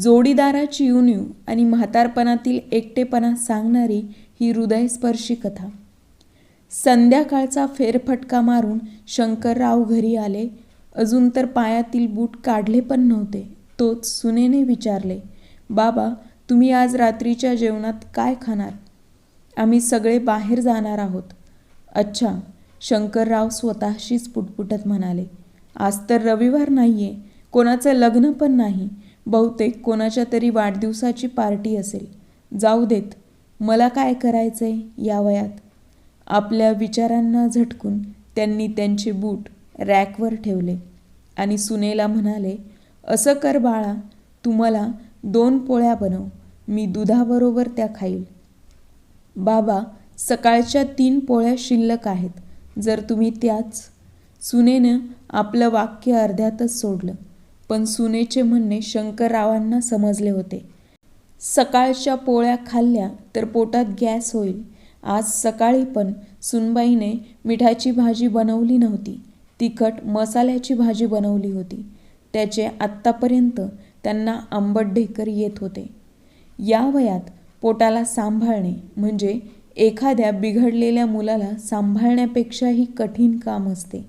जोडीदाराची युन्यू आणि म्हातारपणातील एकटेपणा सांगणारी ही हृदयस्पर्शी कथा. संध्याकाळचा फेरफटका मारून शंकरराव घरी आले. अजून तर पायातील बूट काढले पण नव्हते. तोच सुनेने विचारले बाबा तुम्ही आज रात्रीच्या जेवणात काय खाणार? आम्ही सगळे बाहेर जाणार आहोत. अच्छा शंकरराव स्वतःशीच पुटपुटत म्हणाले. आज तर रविवार नाहीये. कोणाचं लग्न पण नाही. बहुतेक कोणाच्या तरी वाढदिवसाची पार्टी असेल. जाऊ देत मला काय करायचंय या वयात? आपल्या विचारांना झटकून त्यांनी त्यांचे बूट रॅकवर ठेवले आणि सुनेला म्हणाले असं कर बाळा तुम्हाला दोन पोळ्या बनव मी दुधाबरोबर त्या खाईल. बाबा सकाळच्या तीन पोळ्या शिल्लक आहेत जर तुम्ही त्याच. सुनेनं आपलं वाक्य अर्ध्यातच सोडलं. पण सुनेचे म्हणणे शंकररावांना समजले होते. सकाळच्या पोळ्या खाल्ल्या तर पोटात गॅस होईल. आज सकाळी पण सुनबाईने मिठाची भाजी बनवली नव्हती. तिखट मसाल्याची भाजी बनवली होती. त्याचे आत्तापर्यंत त्यांना आंबट ढेकर येत होते. या वयात पोटाला सांभाळणे म्हणजे एखाद्या बिघडलेल्या मुलाला सांभाळण्यापेक्षाही कठीण काम असते.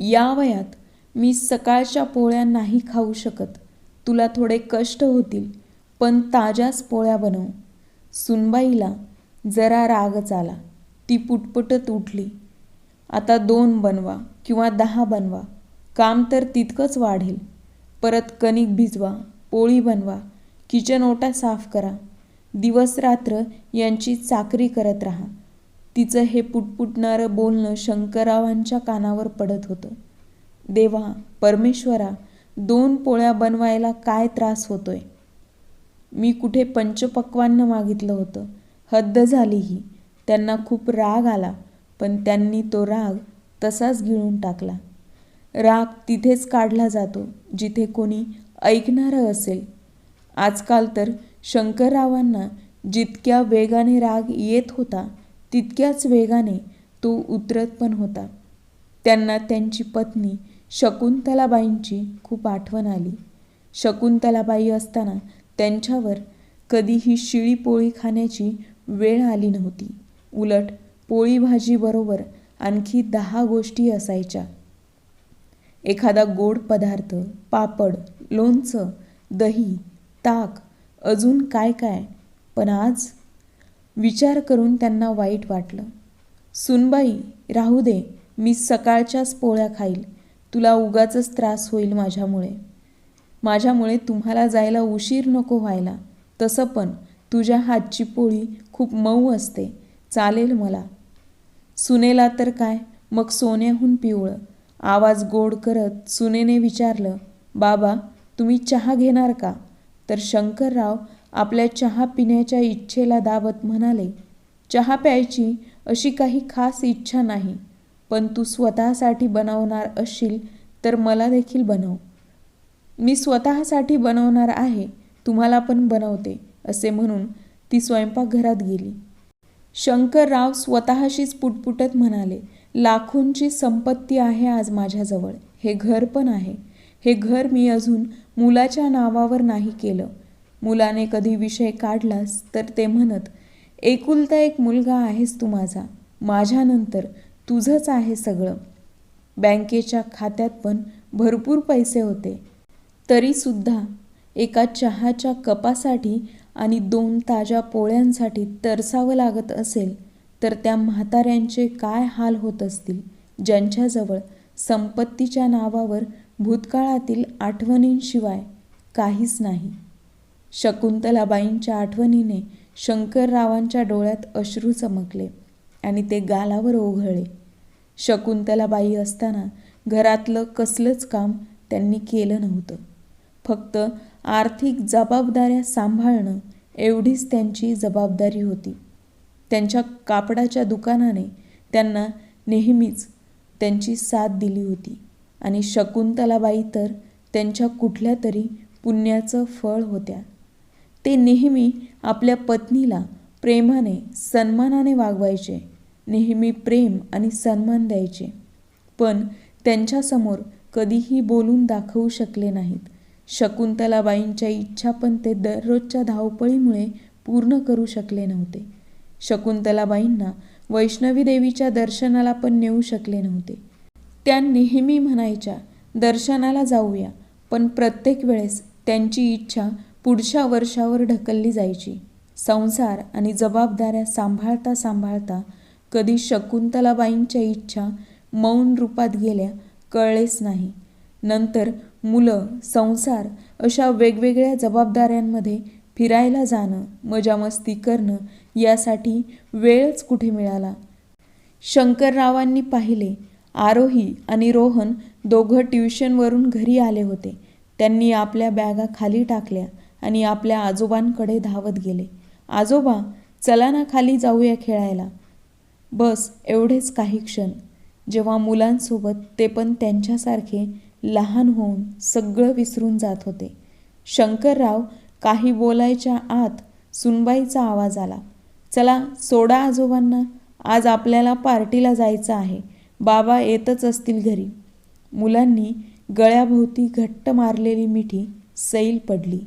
या वयात मी सकाळच्या पोळ्या नाही खाऊ शकत. तुला थोडे कष्ट होतील पण ताज्याच पोळ्या बनव. सुनबाईला जरा रागच आला. ती पुटपुटत उठली. आता दोन बनवा किंवा दहा बनवा. काम तर तितकंच वाढेल. परत कणिक भिजवा पोळी बनवा किचन ओटा साफ करा. दिवस रात्र यांची चाकरी करत राहा. तिचं हे पुटपुटणारं बोलणं शंकररावांच्या कानावर पडत होतं. देवा परमेश्वरा दोन पोळ्या बनवायला काय त्रास होतोय? मी कुठे पंचपक्वान्न मागितलं होतं. हद्द झाली ही त्यांना खूप राग आला पण त्यांनी तो राग तसाच गिळून टाकला. राग तिथेच काढला जातो जिथे कोणी ऐकणारं असेल. आजकाल तर शंकररावांना जितक्या वेगाने राग येत होता तितक्याच वेगाने तो उतरत पण होता. त्यांना त्यांची पत्नी शकुंतलाबाईंची खूप आठवण आली. शकुंतलाबाई असताना त्यांच्यावर कधीही शिळी पोळी खाण्याची वेळ आली नव्हती. उलट पोळी भाजीबरोबर आणखी दहा गोष्टी असायच्या. एखादा गोड पदार्थ पापड लोणचं दही ताक अजून काय काय? पण आज विचार करून त्यांना वाईट वाटलं. सुनबाई राहू दे मी सकाळच्याच पोळ्या खाईल. तुला उगाचच त्रास होईल माझ्यामुळे. माझ्यामुळे तुम्हाला जायला उशीर नको व्हायला. तसं पण तुझ्या हातची पोळी खूप मऊ असते. चालेल मला. सुनेला तर काय? मग सोन्याहून पिवळं. आवाज गोड करत सुनेने विचारलं बाबा तुम्ही चहा घेणार का? तर शंकरराव आपल्या चहा पिण्याच्या इच्छेला दाबत म्हणाले चहा प्यायची अशी काही खास इच्छा नाही. पण तू स्वतःसाठी बनवणार असशील तर मला देखील बनव. मी स्वतःसाठी बनवणार आहे तुम्हाला पण बनवते असे म्हणून ती स्वयंपाकघरात गेली. शंकरराव स्वतःशीच पुटपुटत म्हणाले लाखोंची संपत्ती आहे आज माझ्याजवळ. हे घर पण आहे. हे घर मी अजून मुलाच्या नावावर नाही केलं. मुलाने कधी विषय काढलास तर ते म्हणत एकुलता एक मुलगा आहेस तू माझा. माझ्यानंतर तुझंच आहे सगळं. बँकेच्या खात्यात पण भरपूर पैसे होते. तरीसुद्धा एका चहाच्या कपासाठी आणि दोन ताज्या पोळ्यांसाठी तरसावं लागत असेल तर त्या म्हाताऱ्यांचे काय हाल होत असतील? ज्यांच्याजवळ संपत्तीच्या नावावर भूतकाळातील आठवणींशिवाय काहीच नाही. शकुंतलाबाईंच्या आठवणीने शंकररावांच्या डोळ्यात अश्रू चमकले आणि ते गालावर ओघळले. शकुंतलाबाई असताना घरातलं कसलंच काम त्यांनी केलं नव्हतं. फक्त आर्थिक जबाबदाऱ्या सांभाळणं एवढीच त्यांची जबाबदारी होती. त्यांच्या कापडाच्या दुकानाने त्यांना नेहमीच त्यांची साथ दिली होती आणि शकुंतलाबाई तर त्यांच्या कुठल्या तरी पुण्याचं फळ होत्या. ते नेहमी आपल्या पत्नीला प्रेमाने सन्मानाने वागवायचे. नेहमी प्रेम आणि सन्मान द्यायचे. पण त्यांच्यासमोर कधीही बोलून दाखवू शकले नाहीत. शकुंतलाबाईंच्या इच्छा पण ते दररोजच्या धावपळीमुळे पूर्ण करू शकले नव्हते. शकुंतलाबाईंना वैष्णवी देवीच्या दर्शनाला पण नेऊ शकले नव्हते. त्या नेहमी म्हणायच्या दर्शनाला जाऊया पण प्रत्येक वेळेस त्यांची इच्छा पुढच्या वर्षावर ढकलली जायची. संसार आणि जबाबदाऱ्या सांभाळता सांभाळता कधी शकुंतलाबाईंच्या इच्छा मौन रूपात गेल्या कळलेच नाही. नंतर मुलं संसार अशा वेगवेगळ्या जबाबदाऱ्यांमध्ये फिरायला जाणं मजामस्ती करणं यासाठी वेळच कुठे मिळाला? शंकररावांनी पाहिले आरोही आणि रोहन दोघं ट्युशनवरून घरी आले होते. त्यांनी आपल्या बॅगा खाली टाकल्या आणि आपल्या आजोबांकडे धावत गेले. आजोबा चला ना खाली जाऊया खेळायला. बस एवढेच काही क्षण. जेव्हा मुलांसोबत ते पण त्यांच्यासारखे लहान होऊन सगळं विसरून जात होते. शंकरराव काही बोलायच्या आत सुनबाईचा आवाज आला. चला सोडा आजोबांना. आज आपल्याला पार्टीला जायचं आहे. बाबा येतच असतील घरी. मुलांनी गळ्याभोवती घट्ट मारलेली मिठी सैल पडली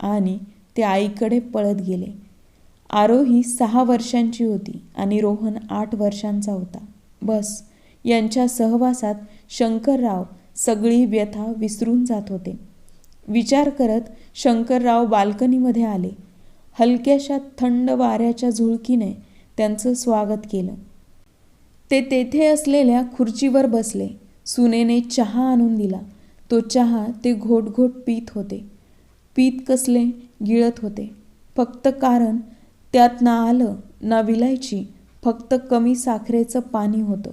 आणि ते आईकडे पळत गेले. आरोही सहा वर्षांची होती आणि रोहन आठ वर्षांचा होता. बस. यांच्या सहवासात शंकरराव सगळी व्यथा विसरून जात होते. विचार करत शंकरराव बाल्कनीमध्ये आले. हलक्याशा थंड वाऱ्याच्या झुळकीने त्यांचं स्वागत केलं. ते तेथे असलेल्या खुर्चीवर बसले. सुनेने चहा आणून दिला. तो चहा ते घोट घोट पीत होते. पीत कसले गिळत होते. फक्त कारण त्यात ना आलं ना विलायची फक्त कमी साखरेचं पाणी होतं.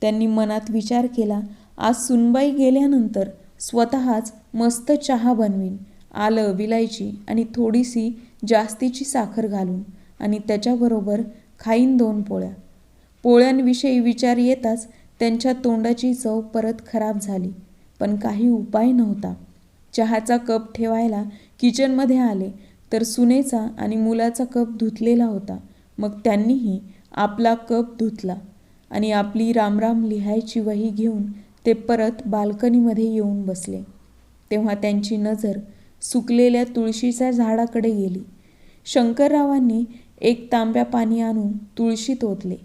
त्यांनी मनात विचार केला आज सुनबाई गेल्यानंतर स्वतःच मस्त चहा बनवीन. आलं विलायची आणि थोडीशी जास्तीची साखर घालून आणि त्याच्याबरोबर खाईन दोन पोळ्या. पोळ्यांविषयी विचार येताच त्यांच्या तोंडाची चव परत खराब झाली पण काही उपाय नव्हता. चहाचा कप ठेवायला किचनमध्ये आले तर सुनेचा आणि मुलाचा कप धुतलेला होता. मग त्यांनीही आपला कप धुतला आणि आपली रामराम लिहायची वही घेऊन ते परत बाल्कनीमध्ये येऊन बसले. तेव्हा त्यांची नजर सुकलेल्या तुळशीच्या झाडाकडे गेली. शंकररावांनी एक तांब्या पाणी आणून तुळशीत ओतले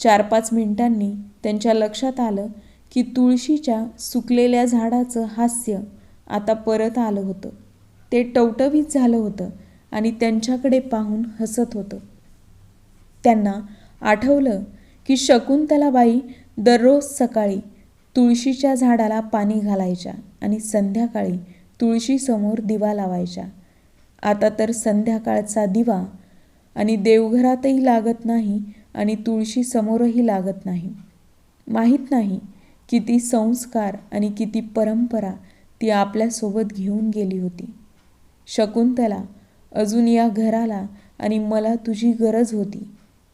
चार पाच मिनिटांनी त्यांच्या लक्षात आलं की तुळशीच्या सुकलेल्या झाडाचं हास्य आता परत आलं होतं. ते टवटवीत झालं होतं आणि त्यांच्याकडे पाहून हसत होतं. त्यांना आठवलं की शकुंतलाबाई दररोज सकाळी तुळशीच्या झाडाला पाणी घालायच्या आणि संध्याकाळी तुळशीसमोर दिवा लावायच्या. आता तर संध्याकाळचा दिवा आणि देवघरातही लागत नाही आणि तुळशीसमोरही लागत नाही. माहीत नाही किती संस्कार आणि किती परंपरा ती आपल्यासोबत घेऊन गेली होती. शकुंतला अजून या घराला आणि मला तुझी गरज होती.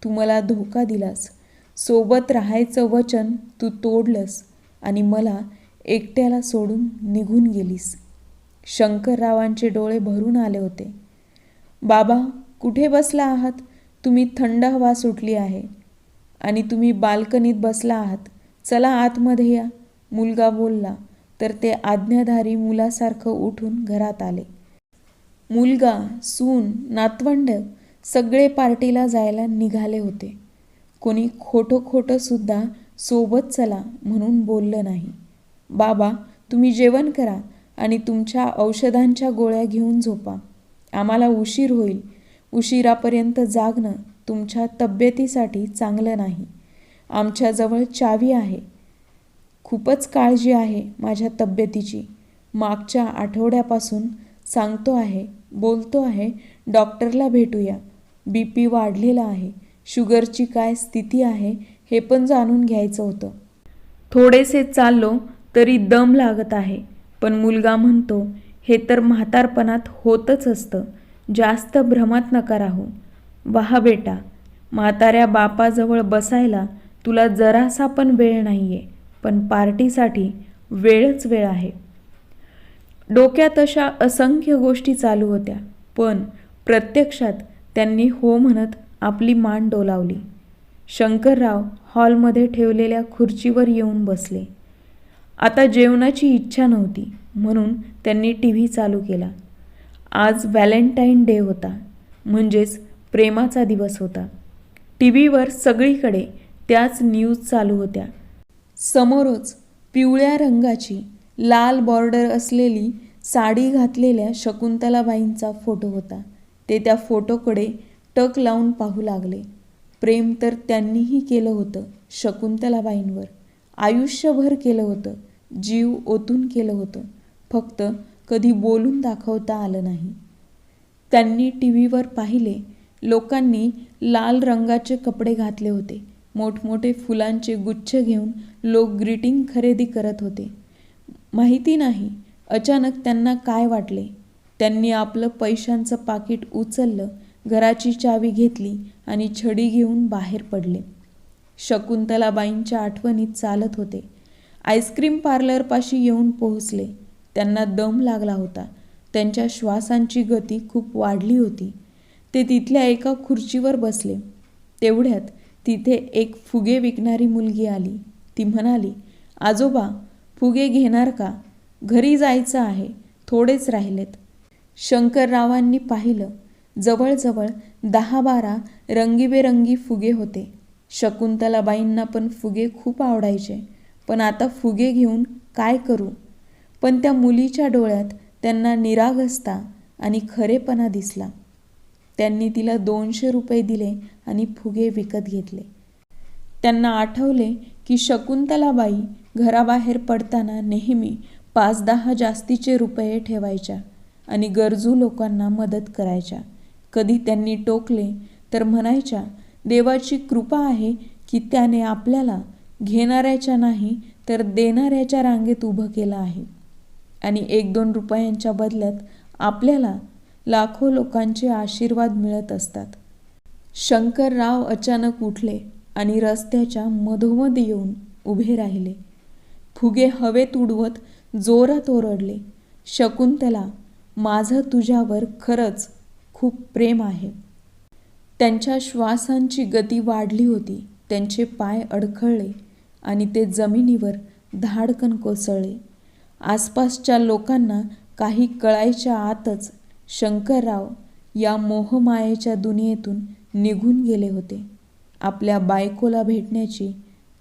तू मला धोका दिलास. सोबत राहायचं वचन तू तोडलंस आणि मला एकट्याला सोडून निघून गेलीस. शंकररावांचे डोळे भरून आले होते. बाबा कुठे बसला आहात? तुम्ही थंड हवा सुटली आहे आणि तुम्ही बाल्कनीत बसला आहात. चला आतमध्ये या. मुलगा बोलला तर ते आज्ञाधारी मुलासारखं उठून घरात आले. मुलगा सून नातवंड सगळे पार्टीला जायला निघाले होते. कोणी खोटं खोटं सुद्धा सोबत चला म्हणून बोललं नाही. बाबा तुम्ही जेवण करा आणि तुमच्या औषधांच्या गोळ्या घेऊन झोपा. आम्हाला उशीर होईल. उशिरापर्यंत जागणं तुमच्या तब्येतीसाठी चांगलं नाही. आमच्याजवळ चावी आहे. खूपच काळजी आहे माझ्या तब्येतीची. मागच्या आठवड्यापासून सांगतो आहे बोलतो आहे डॉक्टरला भेटूया. बी पी वाढलेला आहे. शुगरची काय स्थिती आहे हे पण जाणून घ्यायचं होतं. थोडेसे चाललो तरी दम लागत आहे. पण मुलगा म्हणतो हे तर म्हातारपणात होतच असतं. जास्त भ्रमात नका राहू. वाहा बेटा. म्हाताऱ्या बापाजवळ बसायला तुला जरासा पण वेळ नाही आहे पण पार्टीसाठी वेळच वेळ आहे. डोक्यात अशा असंख्य गोष्टी चालू होत्या. पण प्रत्यक्षात त्यांनी हो म्हणत आपली मान डोलावली. शंकरराव हॉलमध्ये ठेवलेल्या खुर्चीवर येऊन बसले. आता जेवणाची इच्छा नव्हती म्हणून त्यांनी टी व्ही चालू केला. आज व्हॅलेंटाईन डे होता म्हणजेच प्रेमाचा दिवस होता. टी व्हीवर सगळीकडे त्याच न्यूज चालू होत्या. समोरच पिवळ्या रंगाची लाल बॉर्डर असलेली साडी घातलेल्या शकुंतलाबाईंचा फोटो होता. ते त्या फोटोकडे टक लावून पाहू लागले. प्रेम तर त्यांनीही केलं होतं शकुंतलाबाईंवर. आयुष्यभर केलं होतं. जीव ओतून केलं होतं. फक्त कधी बोलून दाखवता आलं नाही. त्यांनी टी व्हीवर पाहिले लोकांनी लाल रंगाचे कपडे घातले होते. मोठमोठे फुलांचे गुच्छ घेऊन लोक ग्रीटिंग खरेदी करत होते. माहिती नाही. अचानक त्यांना काय वाटले? त्यांनी आपलं पैशांचं पाकिट उचललं घराची चावी घेतली आणि छडी घेऊन बाहेर पडले. शकुंतलाबाईंच्या आठवणीत चालत होते. आईस्क्रीम पार्लरपाशी येऊन पोहोचले. त्यांना दम लागला होता. त्यांच्या श्वासांची गती खूप वाढली होती. ते तिथल्या एका खुर्चीवर बसले. तेवढ्यात तिथे एक फुगे विकणारी मुलगी आली. ती म्हणाली आजोबा फुगे घेणार का? घरी जायचं आहे थोडेच राहिलेत. शंकररावांनी पाहिलं जवळजवळ दहा बारा रंगीबेरंगी फुगे होते. शकुंतलाबाईंना पण फुगे खूप आवडायचे. पण आता फुगे घेऊन काय करू? पण त्या मुलीच्या डोळ्यात त्यांना निरागसता आणि खरेपणा दिसला. त्यांनी तिला दोनशे रुपये दिले आणि फुगे विकत घेतले. त्यांना आठवले की शकुंतलाबाई घराबाहेर पडताना नेहमी पाच दहा जास्तीचे रुपये ठेवायच्या आणि गरजू लोकांना मदत करायच्या. कधी त्यांनी टोकले तर म्हणायच्या देवाची कृपा आहे की त्याने आपल्याला घेणाऱ्याच्या नाही तर देणाऱ्याच्या रांगेत उभं केलं आहे. आणि एक दोन रुपयांच्या बदल्यात आपल्याला लाखो लोकांचे आशीर्वाद मिळत असतात. शंकरराव अचानक उठले. आणि रस्त्याच्या मधोमध येऊन उभे राहिले. फुगे हवेत उडवत जोरात ओरडले शकुंतला माझं तुझ्यावर खरंच खूप प्रेम आहे. त्यांच्या श्वासांची गती वाढली होती त्यांचे पाय अडखळले आणि ते जमिनीवर धाडकन कोसळले. आसपासच्या लोकांना काही कळायच्या आतच शंकरराव या मोहमायेच्या दुनियेतून निघून गेले होते. आपल्या बायकोला भेटण्याची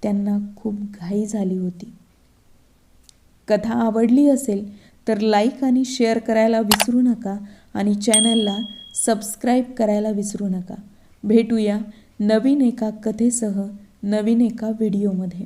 त्यांना खूप घाई झाली होती. कथा आवडली असेल तर लाईक आणि शेअर करायला विसरू नका आणि चॅनलला सबस्क्राईब करायला विसरू नका. भेटूया नवीन एका कथेसह नवीन एका व्हिडिओमध्ये